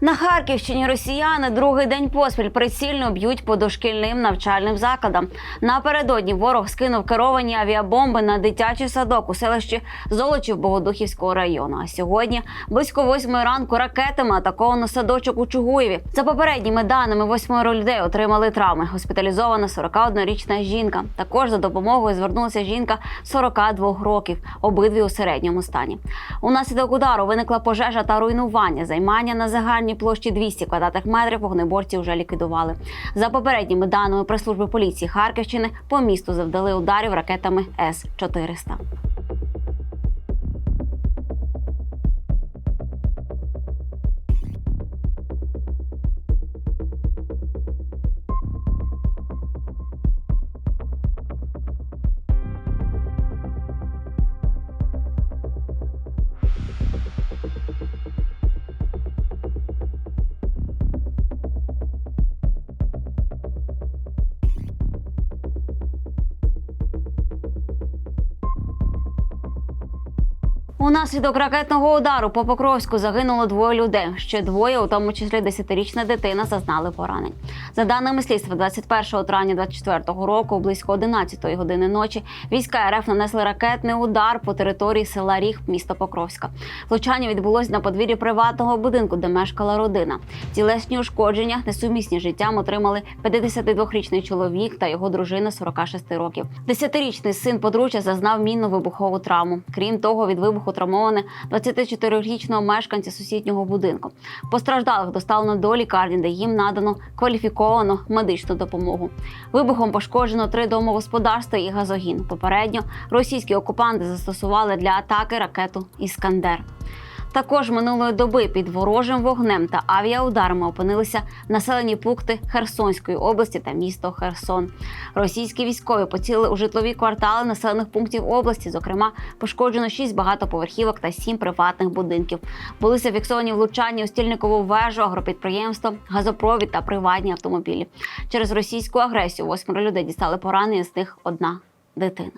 На Харківщині росіяни другий день поспіль прицільно б'ють по дошкільним навчальним закладам. Напередодні ворог скинув керовані авіабомби на дитячий садок у селищі Золочів Богодухівського району. А сьогодні близько восьмої ранку ракетами атаковано садочок у Чугуєві. За попередніми даними, восьмеро людей отримали травми. Госпіталізована 41-річна жінка. Також за допомогою звернулася жінка 42 років, обидві у середньому стані. Унаслідок удару виникла пожежа та руйнування. Займання на загальній площі 200 квадратних метрів вогнеборці вже ліквідували. За попередніми даними прес-служби поліції Харківщини, по місту завдали ударів ракетами С-400. Унаслідок ракетного удару по Покровську загинуло двоє людей. Ще двоє, у тому числі 10-річна дитина, зазнали поранень. За даними слідства, 21 травня 24 року, близько 11 години ночі, війська РФ нанесли ракетний удар по території села Ріг, міста Покровська. Влучання відбулось на подвір'ї приватного будинку, де мешкала родина. Тілесні ушкодження, несумісні життям отримали 52-річний чоловік та його дружина 46 років. 10-річний син подружжя зазнав мінно-вибухову травму. Крім того, від вибуху травмоване 24-річного мешканця сусіднього будинку. Постраждалих доставлено до лікарні, де їм надано кваліфіковану медичну допомогу. Вибухом пошкоджено три домогосподарства і газогін. Попередньо російські окупанти застосували для атаки ракету Іскандер. Також минулої доби під ворожим вогнем та авіаударами опинилися населені пункти Херсонської області та місто Херсон. Російські військові поцілили у житлові квартали населених пунктів області. Зокрема, пошкоджено 6 багатоповерхівок та 7 приватних будинків. Були зафіксовані влучання у стільникову вежу, агропідприємство, газопровід та приватні автомобілі. Через російську агресію восьмеро людей дістали поранення, з них одна дитина.